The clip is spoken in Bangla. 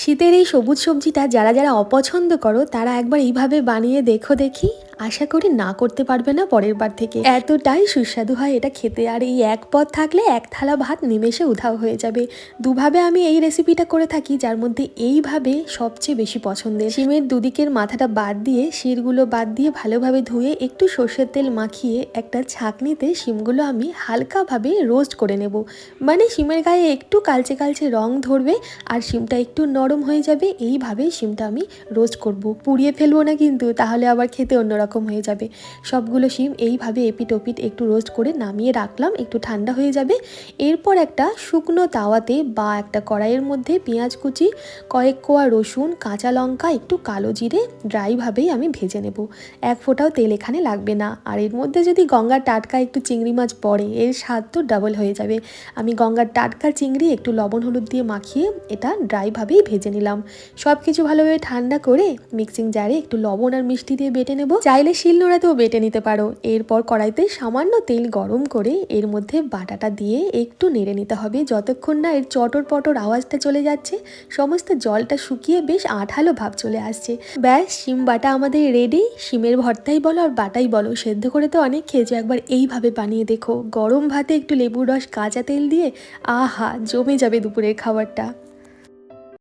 শীতের এই সবুজ সবজিটা যারা যারা অপছন্দ করো, তারা একবার এইভাবে বানিয়ে দেখো দেখি। আশা করি না করতে পারবে না পরের বার থেকে। এতটাই সুস্বাদু হয় এটা খেতে। আর এই এক পদ থাকলে এক থালা ভাত নিমেষে উধাও হয়ে যাবে। দুভাবে আমি এই রেসিপিটা করে থাকি, যার মধ্যে এইভাবে সবচেয়ে বেশি পছন্দের। শিমের দুদিকের মাথাটা বাদ দিয়ে, শিরগুলো বাদ দিয়ে ভালোভাবে ধুয়ে একটু সর্ষের তেল মাখিয়ে একটা ছাঁকনিতে শিমগুলো আমি হালকাভাবে রোস্ট করে নেব। মানে শিমের গায়ে একটু কালচে কালচে রং ধরবে, আর শিমটা একটু নরম হয়ে যাবে, এইভাবে শিমটা আমি রোস্ট করব। পুড়িয়ে ফেলব না কিন্তু, তাহলে আবার খেতে অন্যরকম হয়ে যাবে। সবগুলো শিম এইভাবে এপিট ওপিট একটু রোস্ট করে নামিয়ে রাখলাম, একটু ঠান্ডা হয়ে যাবে। এরপর একটা শুকনো তাওয়াতে বা একটা কড়াইয়ের মধ্যে পেঁয়াজ কুচি, কয়েক কোয়া রসুন, কাঁচা লঙ্কা, একটু কালো জিরে ড্রাইভাবেই আমি ভেজে নেব। এক ফোঁটাও তেল এখানে লাগবে না। আর এর মধ্যে যদি গঙ্গার টাটকা একটু চিংড়ি মাছ পড়ে, এর স্বাদ তো ডাবল হয়ে যাবে। আমি গঙ্গার টাটকা চিংড়ি একটু লবণ হলুদ দিয়ে মাখিয়ে এটা ড্রাইভাবেই ভেজে নিলাম। সব কিছু ভালোভাবে ঠান্ডা করে মিক্সিং জারে একটু লবণ আর মিষ্টি দিয়ে বেটে নেব। চাইলে শিলনোড়াতেও বেটে নিতে পারো। এরপর কড়াইতে সামান্য তেল গরম করে এর মধ্যে বাটাটা দিয়ে একটু নেড়ে নিতে হবে। যতক্ষণ না এর চটর পটর আওয়াজটা চলে যাচ্ছে, সমস্ত জলটা শুকিয়ে বেশ আঠালো ভাব চলে আসছে। ব্যাস, শিম বাটা আমাদের রেডি শিমের ভর্তাই বলো আর বাটাই বলো। সেদ্ধ করে তো অনেক খেয়েছো, একবার এইভাবে বানিয়ে দেখো। গরম ভাতে একটু লেবুর রস, কাঁচা তেল দিয়ে আহা, জমে যাবে দুপুরের খাবারটা।